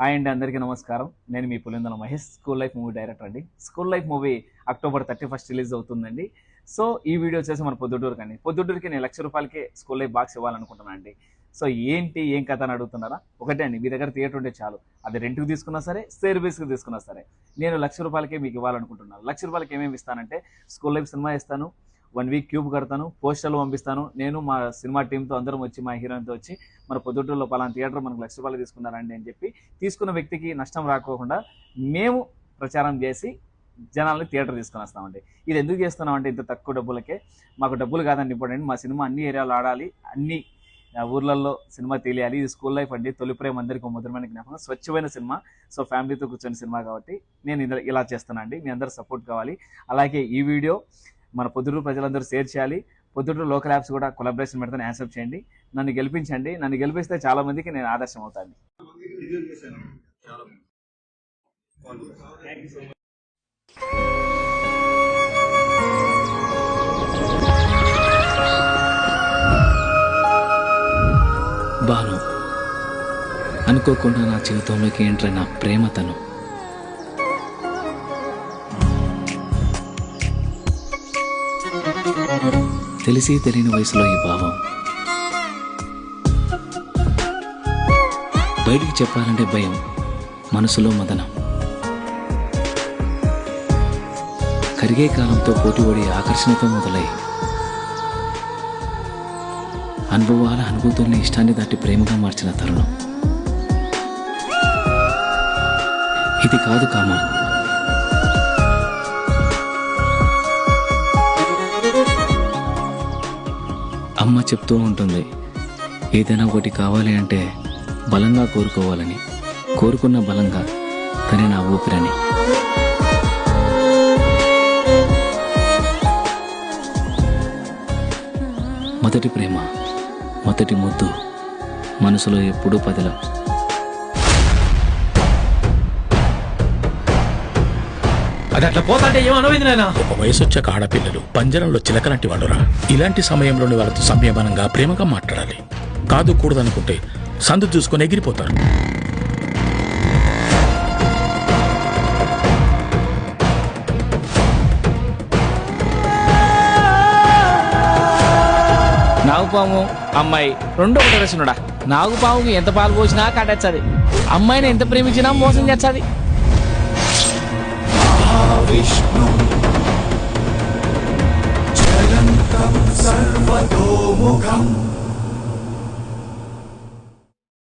Hi అండి అందరికీ నమస్కారం. నేను మీ Pulindala Mahesh school life movie director అండి. School life movie October thirty first release అవుతుందండి. సో ఈ వీడియో వచ్చేసి మన పొద్దుటూరుకి అండి. పొద్దుటూరుకి నేను లక్ష రూపాయలకే స్కూల్ లైఫ్ బాక్స్ ఇవ్వాలనుకుంటున్నాను అండి. సో ఏంటి ఏం కథ అని అడుగుతున్నారా? ఒకటే అండి మీ దగ్గర థియేటర్ ఉంటే చాలు. అది రెంట్కి తీసుకున్నా సరే సర్వీస్కి తీసుకున్నా సరే. నేను లక్ష రూపాయలకే మీకు ఇవ్వాలనుకుంటున్నాను. లక్ష రూపాయలకి ఏమేమి ఇస్తానంటే స్కూల్ లైఫ్ సినిమా ఇస్తాను. వన్ వీక్ క్యూబ్ కడతాను పోస్టర్లు పంపిస్తాను. నేను మా సినిమా టీంతో అందరం వచ్చి మా హీరోయిన్తో వచ్చి మన పొద్దుటూరులో పలానా థియేటర్ మనకు లక్ష రూపాయలు తీసుకున్నారండి అని చెప్పి తీసుకున్న వ్యక్తికి నష్టం రాకోకుండా మేము ప్రచారం చేసి జనాల్ని థియేటర్ తీసుకొని వస్తామండి. ఇది ఎందుకు చేస్తున్నామంటే ఇంత తక్కువ డబ్బులకే. మాకు డబ్బులు కాదండి ఇంపార్టెంట్. మా సినిమా అన్ని ఏరియాలో ఆడాలి అన్ని ఊర్లలో సినిమా తెలియాలి. ఇది స్కూల్ లైఫ్ అండి. తొలి ప్రేమ అందరికీ మధురమైన జ్ఞాపకం. స్వచ్ఛమైన సినిమా. సో ఫ్యామిలీతో కూర్చొని సినిమా కాబట్టి నేను ఇందులో ఇలా చేస్తున్నాను అండి మీ అందరు సపోర్ట్ కావాలి. అలాగే ఈ వీడియో మన పొద్దుటూరు ప్రజలందరూ షేర్ చేయాలి. పొద్దుటూరు లోకల్ యాప్స్ కూడా కొలాబరేషన్ పెడతాను యాక్సెప్ట్ చేయండి. నన్ను గెలిపించండి. నన్ను గెలిపిస్తే చాలా మందికి నేను ఆదర్శం అవుతాను. బాను అనుకోకుండా నా జీవితంలోకి ఎంటర్ నా ప్రేమ తను? తెలిసి తెలియని వయసులో ఈ భావం. బయటికి చెప్పాలంటే భయం మనసులో మదనం. కరిగే కాలంతో పోటీపడి ఆకర్షణతో మొదలై అనుభవాల అనుభూతుల్ని ఇష్టాన్ని దాటి ప్రేమగా మార్చిన తరుణం. ఇది కాదు కామా అమ్మ చెప్తూ ఉంటుంది. ఏదైనా ఒకటి కావాలి అంటే బలంగా కోరుకోవాలని. కోరుకున్న బలంగా తనే నా ఊపిరని. మొదటి ప్రేమ మొదటి ముద్దు మనసులో ఎప్పుడూ పదిలం. అది అట్లా పోతాంటే ఏమనవింది నాయన ఒక వయసు వచ్చాక ఆడపిల్లలు పంజరంలో చిలకలాంటి వాళ్ళురా. ఇలాంటి సమయంలోని వాళ్ళతో సంయమనంగా ప్రేమగా మాట్లాడాలి. కాదు కూడదనుకుంటే సందు చూసుకొని ఎగిరిపోతారు. నాగుపాము అమ్మాయి రెండు ఒకటి రచనుడా నాగుపాముకి ఎంత పాలు పోసినా కట్టచ్చది అమ్మాయిని ఎంత ప్రేమించినా మోసం చేస్తుంది विष्णुम् जलन्तम् सर्वतोमुखम्।